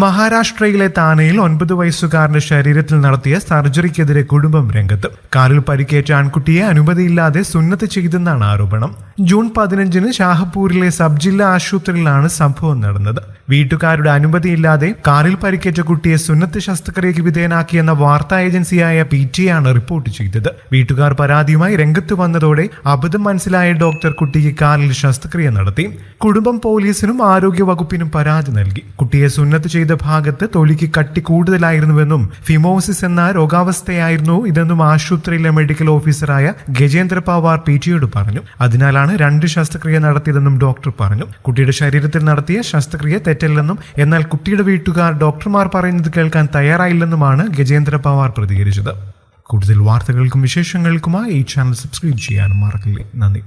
മഹാരാഷ്ട്രയിലെ താനയിൽ ഒൻപത് വയസ്സുകാരന്റെ ശരീരത്തിൽ നടത്തിയ സർജറിക്കെതിരെ കുടുംബം രംഗത്ത്. കാലിൽ പരിക്കേറ്റ ആൺകുട്ടിയെ അനുമതിയില്ലാതെ സുന്നത്ത് ചെയ്തെന്നാണ് ആരോപണം. ജൂൺ പതിനഞ്ചിന് ഷാഹപൂരിലെ സബ് ജില്ലാ ആശുപത്രിയിലാണ് സംഭവം നടന്നത്. വീട്ടുകാരുടെ അനുമതിയില്ലാതെ കാറിൽ പരിക്കേറ്റ കുട്ടിയെ സുന്നത്ത് ശസ്ത്രക്രിയയ്ക്ക് വിധേയനാക്കിയെന്ന വാർത്താ ഏജൻസിയായ പി ടി ആണ് റിപ്പോർട്ട് ചെയ്തത്. വീട്ടുകാർ പരാതിയുമായി രംഗത്ത് വന്നതോടെ അബദ്ധം മനസ്സിലായ ഡോക്ടർ കുട്ടിക്ക് കാറിൽ ശസ്ത്രക്രിയ നടത്തി. കുടുംബം പോലീസിനും ആരോഗ്യ വകുപ്പിനും പരാതി നൽകി. കുട്ടിയെ സുന്നത്ത് ചെയ്ത ഭാഗത്ത് തൊലിക്ക് കട്ടി കൂടുതലായിരുന്നുവെന്നും ഫിമോസിസ് എന്ന രോഗാവസ്ഥയായിരുന്നു ഇതെന്നും ആശുപത്രിയിലെ മെഡിക്കൽ ഓഫീസറായ ഗജേന്ദ്ര പവാർ പി ടിയോട് പറഞ്ഞു. അതിനാലാണ് രണ്ട് ശസ്ത്രക്രിയ നടത്തിയതെന്നും ഡോക്ടർ പറഞ്ഞു. കുട്ടിയുടെ ശരീരത്തിൽ നടത്തിയ ശസ്ത്രക്രിയ തെറ്റല്ലെന്നും എന്നാൽ കുട്ടിയുടെ വീട്ടുകാർ ഡോക്ടർമാർ പറയുന്നത് കേൾക്കാൻ തയ്യാറായില്ലെന്നുമാണ് ഗജേന്ദ്ര പവാർ പ്രതികരിച്ചത്. കൂടുതൽ വാർത്തകൾക്കും വിശേഷങ്ങൾക്കുമായി ഈ ചാനൽ സബ്സ്ക്രൈബ് ചെയ്യാനും മറക്കില്ലേ. നന്ദി.